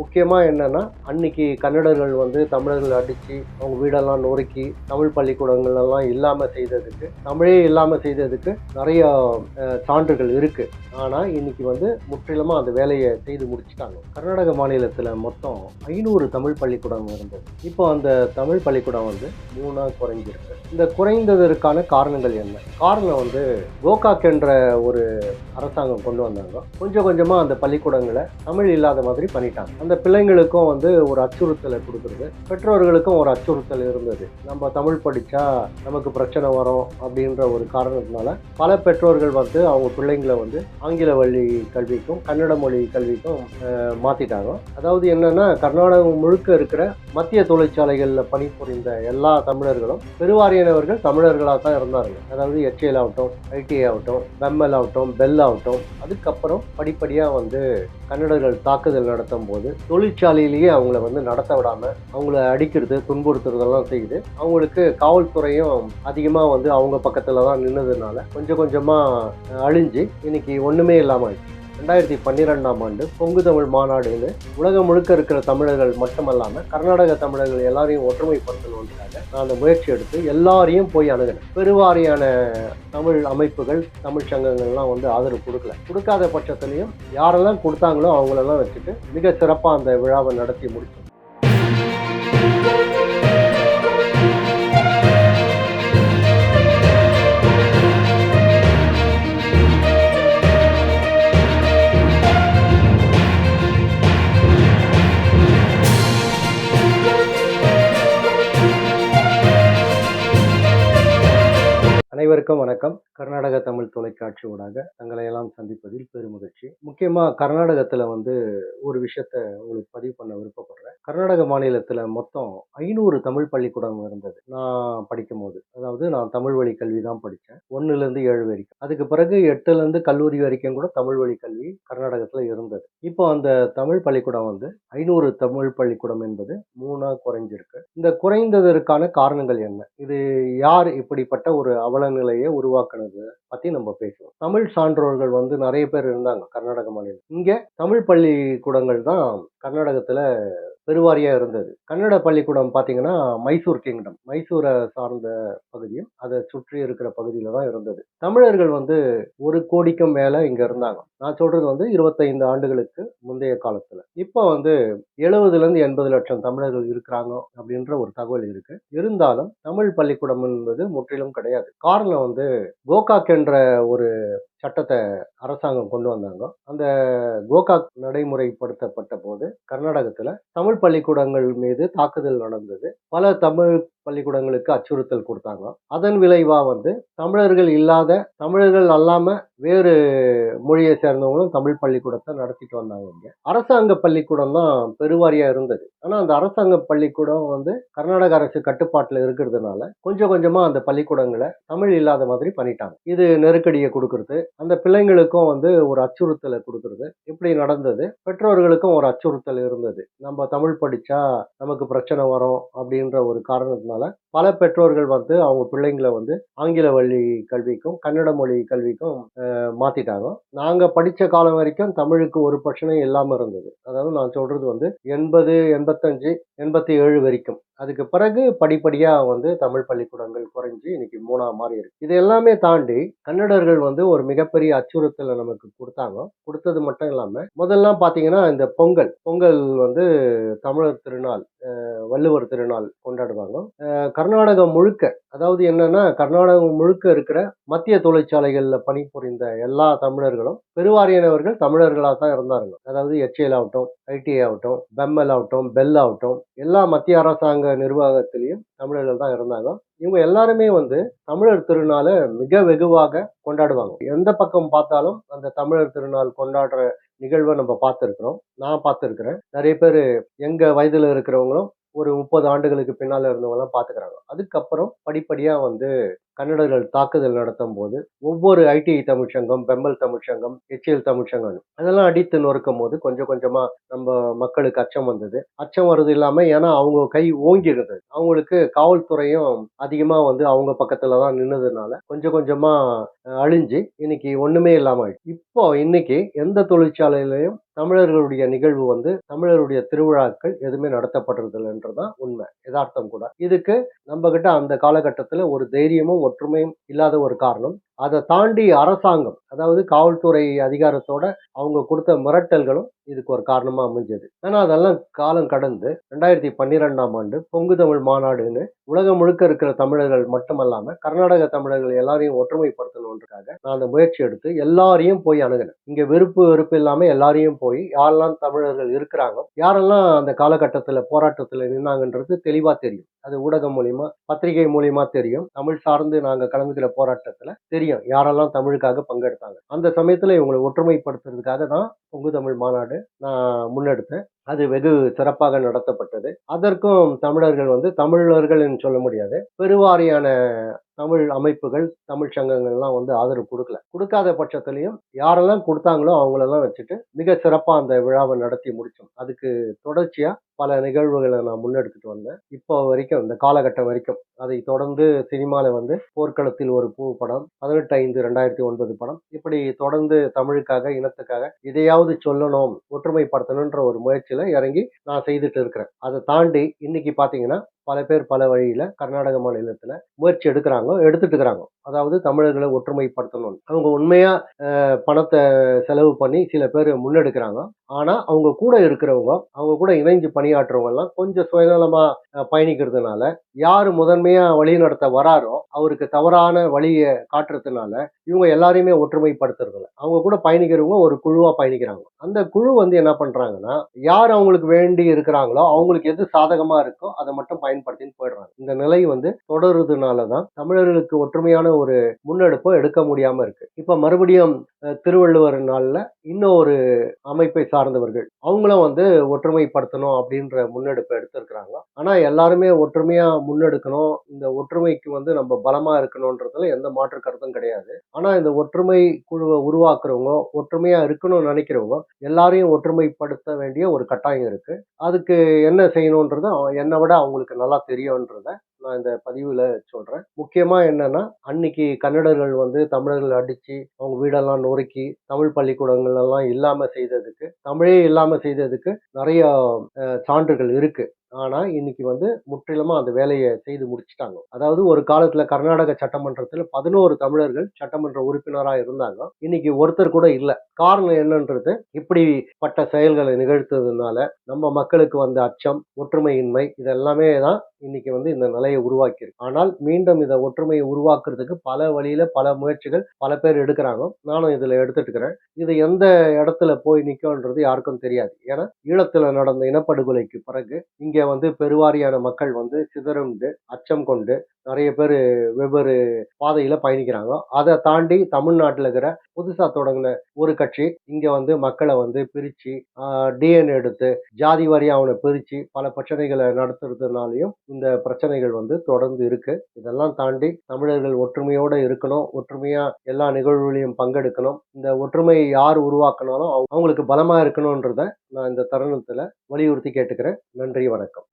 முக்கியமாக என்னென்னா அன்னைக்கு கன்னடர்கள் வந்து தமிழர்கள் அடித்து அவங்க வீடெல்லாம் நொறுக்கி தமிழ் பள்ளிக்கூடங்கள் எல்லாம் இல்லாமல் செய்ததுக்கு தமிழே இல்லாமல் செய்ததுக்கு நிறைய சான்றுகள் இருக்குது ஆனால் இன்னைக்கு வந்து முற்றிலுமாக அந்த வேலையை செய்து முடிச்சிட்டாங்க. கர்நாடக மாநிலத்தில் மொத்தம் ஐநூறு தமிழ் பள்ளிக்கூடம் இருந்தது. இப்போ அந்த தமிழ் பள்ளிக்கூடம் வந்து மூணாக குறைஞ்சிருக்கு. இந்த குறைந்ததற்கான காரணங்கள் என்ன? காரணம் வந்து கோகாக் என்ற ஒரு அரசாங்கம் கொண்டு வந்தாங்க. கொஞ்சம் கொஞ்சமாக அந்த பள்ளிக்கூடங்களை தமிழ் இல்லாத மாதிரி பண்ணிட்டாங்க. அந்த பிள்ளைங்களுக்கும் வந்து ஒரு அச்சுறுத்தலை கொடுக்குறது. பெற்றோர்களுக்கும் ஒரு அச்சுறுத்தல் இருந்தது. நம்ம தமிழ் படித்தா நமக்கு பிரச்சனை வரும் அப்படின்ற ஒரு காரணத்தினால பல பெற்றோர்கள் வந்து அவங்க பிள்ளைங்களை வந்து ஆங்கில வழி கல்விக்கும் கன்னட மொழி கல்விக்கும் மாற்றிட்டாங்க அதாவது என்னென்னா கர்நாடகம் முழுக்க இருக்கிற மத்திய தொழிற்சாலைகளில் பணிபுரிந்த எல்லா தமிழர்களும் பெருவாரியானவர்கள் தமிழர்களாக தான் இருந்தாங்க அதாவது எச்ஏல் ஆகட்டும் ஐடிஐ ஆகட்டும் பெம்எல் ஆகட்டும் பெல் ஆகட்டும். அதுக்கப்புறம் படிப்படியாக வந்து கன்னடர்கள் தாக்குதல் நடத்தும் போது தொழிற்சாலையிலேயே அவங்கள வந்து நடத்த விடாம அவங்கள அடிக்கிறது துன்புறுத்துறதெல்லாம் செய்யுது அவங்களுக்கு காவல்துறையும் அதிகமாக வந்து அவங்க பக்கத்தில் தான் நின்னதுனால கொஞ்சம் கொஞ்சமாக அழிஞ்சு இன்னைக்கு ஒன்றுமே இல்லாமல் ஆயிடுச்சு. ரெண்டாயிரத்தி பன்னிரெண்டாம் ஆண்டு பொங்கு தமிழ் மாநாடுன்னு உலகம் முழுக்க இருக்கிற தமிழர்கள் மட்டுமல்லாமல் கர்நாடக தமிழர்கள் எல்லாரையும் ஒற்றுமைப்படுத்தணுன்றதுக்காக நான் அந்த முயற்சி எடுத்து எல்லாரையும் போய் அணுகினேன். பெருவாரியான தமிழ் அமைப்புகள் தமிழ் சங்கங்கள்லாம் வந்து ஆதரவு கொடுக்கல. கொடுக்காத பட்சத்துலையும் யாரெல்லாம் கொடுத்தாங்களோ அவங்களெல்லாம் வச்சுட்டு மிக சிறப்பாக அந்த விழாவை நடத்தி முடிச்சோம் அனைவருக்கும் வணக்கம். கர்நாடக தமிழ் தொலைக்காட்சி ஊடாக தங்களை எல்லாம் சந்திப்பதில் பெருமகிழ்ச்சி. முக்கியமாக கர்நாடகத்தில் வந்து ஒரு விஷயத்த உங்களுக்கு பதிவு பண்ண விருப்பப்படுறேன். கர்நாடக மாநிலத்தில் மொத்தம் ஐநூறு தமிழ் பள்ளிக்கூடம் இருந்தது. நான் படிக்கும் போது அதாவது நான் தமிழ் வழி கல்வி தான் படித்தேன் ஒன்றுலேருந்து ஏழு வரைக்கும். அதுக்கு பிறகு எட்டுலேருந்து கல்லூரி வரைக்கும் கூட தமிழ் வழி கல்வி கர்நாடகத்தில் இருந்தது. இப்போ அந்த தமிழ் பள்ளிக்கூடம் வந்து ஐநூறு தமிழ் பள்ளிக்கூடம் என்பது மூணாக குறைஞ்சிருக்கு. இந்த குறைந்ததற்கான காரணங்கள் என்ன? இது யார் இப்படிப்பட்ட ஒரு அவல சூழ்நிலையை உருவாக்குனது பத்தி நம்ம பேசுவோம். தமிழ் சான்றோர்கள் வந்து நிறைய பேர் இருந்தாங்க கர்நாடக மாநிலம் இங்க தமிழ் பள்ளிக்கூடங்கள் தான் கர்நாடகத்துல பெருவாரியாக இருந்தது. கன்னட பள்ளிக்கூடம் பார்த்தீங்கன்னா மைசூர் கிங்டம். மைசூரை சார்ந்த பகுதியும் அதை சுற்றி இருக்கிற பகுதியில் தான் இருந்தது. தமிழர்கள் வந்து ஒரு கோடிக்கும் மேலே இங்கே இருந்தாங்க. நான் சொல்கிறது வந்து இருபத்தைந்து ஆண்டுகளுக்கு முந்தைய காலத்தில். இப்போ வந்து எழுபதுலேருந்து எண்பது லட்சம் தமிழர்கள் இருக்கிறாங்க அப்படின்ற ஒரு தகவல் இருக்கு. இருந்தாலும் தமிழ் பள்ளிக்கூடம் என்பது முற்றிலும் கிடையாது. காரணம் வந்து கோகாக் என்ற ஒரு சட்டத்தை அரசாங்கம் கொண்டு வந்தாங்க. அந்த கோகாக் நடைமுறைப்படுத்தப்பட்ட போது கர்நாடகத்தில் தமிழ் பள்ளிக்கூடங்கள் மீது தாக்குதல் நடந்தது. பல தமிழ் பள்ளிக்கூடங்களுக்கு அச்சுறுத்தல் கொடுத்தாங்க. அதன் விளைவாக வந்து தமிழர்கள் இல்லாத தமிழர்கள் அல்லாமல் வேறு மொழியை சேர்ந்தவங்களும் தமிழ் பள்ளிக்கூடத்தை நடத்திட்டு வந்தாங்க இங்கே. அரசாங்க பள்ளிக்கூடம் தான் பெருவாரியாக இருந்தது. ஆனால் அந்த அரசாங்க பள்ளிக்கூடம் வந்து கர்நாடக அரசு கட்டுப்பாட்டில் இருக்கிறதுனால கொஞ்சம் கொஞ்சமாக அந்த பள்ளிக்கூடங்களை தமிழ் இல்லாத மாதிரி பண்ணிட்டாங்க. இது நெருக்கடியை கொடுக்கறது. அந்த பிள்ளைங்களுக்கும் வந்து ஒரு அச்சுறுத்தலை கொடுக்கறது. இப்படி நடந்தது. பெற்றோர்களுக்கும் ஒரு அச்சுறுத்தல் இருந்தது. நம்ம தமிழ் படித்தா நமக்கு பிரச்சனை வரும் அப்படின்ற ஒரு காரணத்தினால பல பெற்றோர்கள் வந்து அவங்க பிள்ளைங்களை வந்து ஆங்கில வழி கல்விக்கும் கன்னட மொழி கல்விக்கும் மாத்திட்டாங்க. நாங்க படிச்ச காலம் வரைக்கும் தமிழுக்கு ஒரு பிரச்சனையும் இல்லாம இருந்தது. அதாவது நான் சொல்றது வந்து எண்பது எண்பத்தஞ்சு எண்பத்தி ஏழு வரைக்கும். அதுக்கு பிறகு படிப்படியாக வந்து தமிழ் பள்ளிக்கூடங்கள் குறைஞ்சு இன்னைக்கு மூணாவது மாறி இருக்கு. இது எல்லாமே தாண்டி கன்னடர்கள் வந்து ஒரு மிகப்பெரிய அச்சுறுத்தலை நமக்கு கொடுத்தாங்க. கொடுத்தது மட்டும் இல்லாமல் முதல்லாம் பார்த்தீங்கன்னா இந்த பொங்கல். பொங்கல் வந்து தமிழர் திருநாள் வள்ளுவர் திருநாள் கொண்டாடுவாங்க. கர்நாடகம் முழுக்க அதாவது என்னன்னா கர்நாடகம் முழுக்க இருக்கிற மத்திய தொழிற்சாலைகளில் பணிபுரிந்த எல்லா தமிழர்களும் பெருவாரியானவர்கள் தமிழர்களாக தான் இருந்தாங்க அதாவது எச்ஏல் ஆகட்டும் ஐடிஐ ஆகட்டும் பெம்எல் ஆகட்டும் பெல் ஆகட்டும் எல்லா மத்திய அரசாங்க நிர்வாகத்திலையும் தமிழர்கள் தான் இருந்தாங்க. இவங்க எல்லாருமே வந்து தமிழர் திருநாளை மிக வெகுவாக கொண்டாடுவாங்க. எந்த பக்கம் பார்த்தாலும் அந்த தமிழர் திருநாள் கொண்டாடுற நிகழ்வை நம்ம பார்த்துருக்குறோம். நான் பார்த்துருக்குறேன். நிறைய பேர் எங்கள் வயதில் இருக்கிறவங்களும் ஒரு முப்பது ஆண்டுகளுக்கு பின்னால் இருந்தவங்கலாம் பார்த்துக்கிறாங்க. அதுக்கப்புறம் படிப்படியாக வந்து கன்னடர்கள் தாக்குதல் நடத்தும் போது ஒவ்வொரு ஐடிஐ தமிழ்ச்சங்கம் பெம்பல் தமிழ்ச்சங்கம் எச்எல் தமிழ்ச்சங்கம் அதெல்லாம் அடித்து நொறுக்கும் போது கொஞ்சம் கொஞ்சமா நம்ம மக்களுக்கு அச்சம் வந்தது. அச்சம் வர்றது இல்லாம ஏன்னா அவங்க கை ஓங்கி இருந்தது அவங்களுக்கு காவல்துறையும் அதிகமா வந்து அவங்க பக்கத்துல தான் நின்னதுனால கொஞ்சம் கொஞ்சமா அழிஞ்சு இன்னைக்கு ஒண்ணுமே இல்லாம ஆயிடுச்சு. இப்போ இன்னைக்கு எந்த தொழிற்சாலையிலையும் தமிழர்களுடைய நிகழ்வு வந்து தமிழருடைய திருவிழாக்கள் எதுவுமே நடத்தப்படுறதில்லைன்றதான் உண்மை. யதார்த்தம் கூட. இதுக்கு நம்ம கிட்ட அந்த காலகட்டத்துல ஒரு தைரியமும் ஒற்றுமையும் இல்லாத ஒரு காரணம். அதை தாண்டி அரசாங்கம் அதாவது காவல்துறை அதிகாரத்தோட அவங்க கொடுத்த மிரட்டல்களும் இதுக்கு ஒரு காரணமா அமைஞ்சது. ஆனா அதெல்லாம் காலம் கடந்து ரெண்டாயிரத்தி பன்னிரெண்டாம் ஆண்டு பொங்கு தமிழ் மாநாடுன்னு உலகம் முழுக்க இருக்கிற தமிழர்கள் மட்டுமல்லாம கர்நாடக தமிழர்கள் எல்லாரையும் ஒற்றுமைப்படுத்தணுன்றதுக்காக நான் அந்த முயற்சி எடுத்து எல்லாரையும் போய் அணுகினேன். இங்க வெறுப்பு வெறுப்பு இல்லாம எல்லாரையும் போய் யாரெல்லாம் தமிழர்கள் இருக்கிறாங்க யாரெல்லாம் அந்த காலகட்டத்தில் போராட்டத்தில் நின்னாங்கன்றது தெளிவா தெரியும். அது ஊடகம் மூலிமா பத்திரிகை மூலிமா தெரியும். தமிழ் சார்ந்து நாங்கள் கலந்துக்கிற போராட்டத்தில் தெரியும். யாரெல்லாம் தமிழுக்காக பங்கெடுத்தாங்க. அந்த சமயத்தில் இவங்களை ஒற்றுமைப்படுத்துறதுக்காக தான் பொங்கு தமிழ் மாநாடு நான் முன்னெடுத்தேன். அது வெகு சிறப்பாக நடத்தப்பட்டது. அதற்கும் தமிழர்கள் வந்து தமிழர்கள் என்று சொல்ல முடியாது. பெருவாரியான தமிழ் அமைப்புகள் தமிழ் சங்கங்கள்லாம் வந்து ஆதரவு கொடுக்கல. கொடுக்காத பட்சத்துலையும் யாரெல்லாம் கொடுத்தாங்களோ அவங்களெல்லாம் வச்சுட்டு மிக சிறப்பாக அந்த விழாவை நடத்தி முடித்தோம் அதுக்கு தொடர்ச்சியாக பல நிகழ்வுகளை நான் முன்னெடுத்துட்டு வந்தேன். இப்போ வரைக்கும் இந்த காலகட்டம் வரைக்கும். அதை தொடர்ந்து சினிமாவில் வந்து போர்க்களத்தில் ஒரு பூ படம் பதினெட்டு ஐந்து ரெண்டாயிரத்தி ஒன்பது படம். இப்படி தொடர்ந்து தமிழுக்காக இனத்துக்காக இதையாவது சொல்லணும் ஒற்றுமைப்படுத்தணுன்ற ஒரு முயற்சியில் இறங்கி நான் செய்துட்டு இருக்கிறேன். அதை தாண்டி இன்னைக்கு பார்த்தீங்கன்னா பல பேர் பல வழியில் கர்நாடக மாநிலத்தில் முயற்சி எடுக்கிறாங்க எடுத்துட்டு இருக்கிறாங்க அதாவது தமிழர்களை ஒற்றுமைப்படுத்தணும் அவங்க உண்மையாக பணத்தை செலவு பண்ணி சில பேர் முன்னெடுக்கிறாங்க. ஆனால் அவங்க கூட இருக்கிறவங்க அவங்க கூட இணைஞ்சு பணியாற்றுறவங்க எல்லாம் கொஞ்சம் சுயநலமாக பயணிக்கிறதுனால யார் முதன்மையாக வழி நடத்த வராரோ அவருக்கு தவறான வழியை காட்டுறதுனால இவங்க எல்லாரையுமே ஒற்றுமைப்படுத்துறதில்ல. அவங்க கூட பயணிக்கிறவங்க ஒரு குழுவாக பயணிக்கிறாங்க. அந்த குழு வந்து என்ன பண்ணுறாங்கன்னா யார் அவங்களுக்கு வேண்டி இருக்கிறாங்களோ அவங்களுக்கு எது சாதகமாக இருக்கோ அதை மட்டும் பயன்படுத்தின்னு போயிடுறாங்க. இந்த நிலை வந்து தொடருதுனால தான் தமிழர்களுக்கு ஒற்றுமையான ஒரு முன்னெடுப்பை எடுக்க முடியாம இருக்கு. இப்ப மறுபடியும் திருவள்ளுவர் நாள்ல இன்னும் ஒரு அமைப்பை சார்ந்தவர்கள் அவங்களும் வந்து ஒற்றுமைப்படுத்தணும் அப்படின்ற முன்னெடுப்பை எடுத்திருக்கிறாங்க. ஆனா எல்லாருமே ஒற்றுமையா முன்னெடுக்கணும் இந்த ஒற்றுமைக்கு வந்து நம்ம பலமா இருக்கணும்ன்றதுல எந்த மாற்று கருத்தும் கிடையாது. ஆனா இந்த ஒற்றுமை குழுவை உருவாக்குறவங்க ஒற்றுமையா இருக்கணும்னு நினைக்கிறவங்க எல்லாரையும் ஒற்றுமைப்படுத்த வேண்டிய ஒரு கட்டாயம் இருக்கு. அதுக்கு என்ன செய்யணுன்றது என்னை விட அவங்களுக்கு நல்லா தெரியும்ன்றத நான் இந்த பதிவில் சொல்கிறேன் முக்கியமாக என்னென்னா அன்னைக்கு கன்னடர்கள் வந்து தமிழர்கள் அடித்து அவங்க வீடெல்லாம் நொறுக்கி தமிழ் பள்ளிக்கூடங்கள் எல்லாம் இல்லாமல் செய்ததுக்கு தமிழே இல்லாமல் செய்ததுக்கு நிறைய சான்றுகள் இருக்குது ஆனால் இன்னைக்கு வந்து முற்றிலுமாக அந்த வேலையை செய்து முடிச்சிட்டாங்க. அதாவது ஒரு காலத்தில் கர்நாடக சட்டமன்றத்தில் பதினோரு தமிழர்கள் சட்டமன்ற உறுப்பினராக இருந்தாங்க. இன்னைக்கு ஒருத்தர் கூட இல்லை. காரணம் என்னன்றது இப்படிப்பட்ட செயல்களை நிகழ்த்ததுனால நம்ம மக்களுக்கு வந்த அச்சம் ஒற்றுமையின்மை இதெல்லாமே தான் இன்னைக்கு வந்து இந்த நிலையை உருவாக்கியிருக்கு. ஆனால் மீண்டும் இதை ஒற்றுமையை உருவாக்குறதுக்கு பல வழியில பல முயற்சிகள் பல பேர் எடுக்கிறாங்க. நானும் இதில் எடுத்துட்டு இருக்கிறேன் இது எந்த இடத்துல போய் நிக்கும்ன்றது யாருக்கும் தெரியாது. ஏன்னா ஈழத்தில் நடந்த இனப்படுகொலைக்கு பிறகு இங்கே வந்து பெருவாரியான மக்கள் வந்து சிதறுண்டு அச்சம் கொண்டு நிறைய பேர் வெவ்வேறு பாதையில் பயணிக்கிறாங்க. அதை தாண்டி தமிழ்நாட்டில் இருக்கிற புதுசாக தொடங்கின ஒரு கட்சி இங்கே வந்து மக்களை வந்து பிரித்து டிஎன்ஏ எடுத்து ஜாதி வாரியாக அவனை பிரித்து பல பிரச்சனைகளை நடத்துறதுனாலையும் இந்த பிரச்சனைகள் வந்து தொடர்ந்து இருக்குது இதெல்லாம் தாண்டி தமிழர்கள் ஒற்றுமையோடு இருக்கணும் ஒற்றுமையாக எல்லா நிகழ்வுகளையும் பங்கெடுக்கணும். இந்த ஒற்றுமையை யார் உருவாக்கினாலும் அவங்க- அவங்களுக்கு பலமாக இருக்கணுன்றதை நான் இந்த தருணத்தில் வலியுறுத்தி கேட்டுக்கிறேன். நன்றி வணக்கம்.